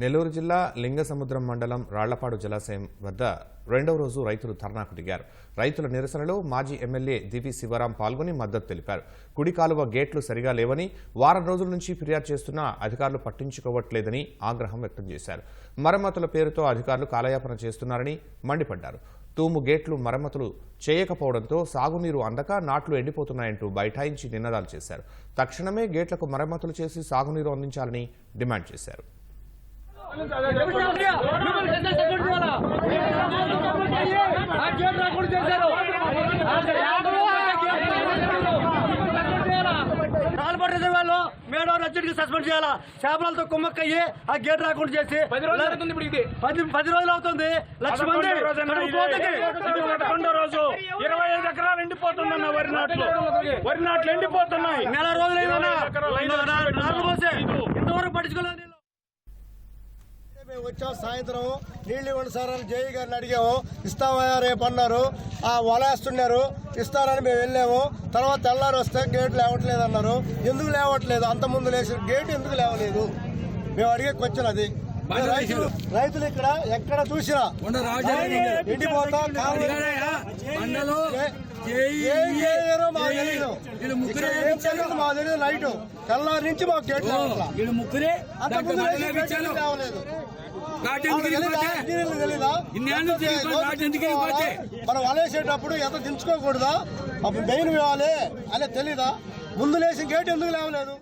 నెల్లూరు జిల్లా లింగసముద్రం మండలం రాళ్ళపాడు జలాశయం వద్ద రెండవ రోజు రైతులు ధర్నాకు దిగారు. రైతుల నిరసనలో మాజీ ఎమ్మెల్యే దివి శివరాం పాల్గొని మద్దతు తెలిపారు. కుడి కాలువ గేట్లు సరిగా లేవని వారం రోజుల నుంచి ఫిర్యాదు చేస్తున్నా అధికారులు పట్టించుకోవట్లేదని ఆగ్రహం వ్యక్తం చేశారు. మరమ్మతుల పేరుతో అధికారులు కాలయాపన చేస్తున్నారని మండిపడ్డారు. తూము గేట్లు మరమ్మతులు చేయకపోవడంతో సాగునీరు అందక నాట్లు ఎండిపోతున్నాయంటూ బైఠాయించి నినాదాలు చేశారు. తక్షణమే గేట్లకు మరమ్మతులు చేసి సాగునీరు అందించాలని డిమాండ్ చేశారు. రాలబడ్డ వాళ్ళు మేడం అర్జెంట్ సస్పెండ్ చేయాలా? చేపలతో కుమ్మక్కయ్యి ఆ గేట్ రాకుండా చేసి పది రోజులు అవుతుంది ఇప్పుడు ఇది. పది రోజులు అవుతుంది. లక్ష మంది రోజు ఇరవై ఐదు ఎకరాలు ఎండిపోతుందన్న వరి నాట్లు. వరి నాట్లు ఎండిపోతున్నాయి. నెల లక్షలు నాలుగు పోసే మేము వచ్చాం సాయంత్రం నీళ్ళు ఇవ్వండి సార్ అని జేఈ గారిని అడిగాము ఇస్తామా రేపు అన్నారు ఆ వలేస్తున్నారు ఇస్తారని మేము వెళ్ళాము తర్వాత తెల్లారి వస్తే గేట్ లేవట్లేదు అన్నారు ఎందుకు లేవట్లేదు అంత ముందు లేచి గేట్ ఎందుకు లేవలేదు మేము అడిగే క్వశ్చన్ అది రైతులు రైతులు ఇక్కడ ఎక్కడ చూసినా ఎండిపోతా ఏం జరిగిందో మాకు తెలియదు నైట్ తెల్లారి నుంచి మాకు గేట్. వీళ్ళు ముగ్గురే? మనం వలేసేటప్పుడు ఎంత దించుకోకూడదా? అప్పుడు మెయిన్ ఇవ్వాలి అనే తెలీదా? ముందు లేచి గేట్ ఎందుకు లేవలేదు?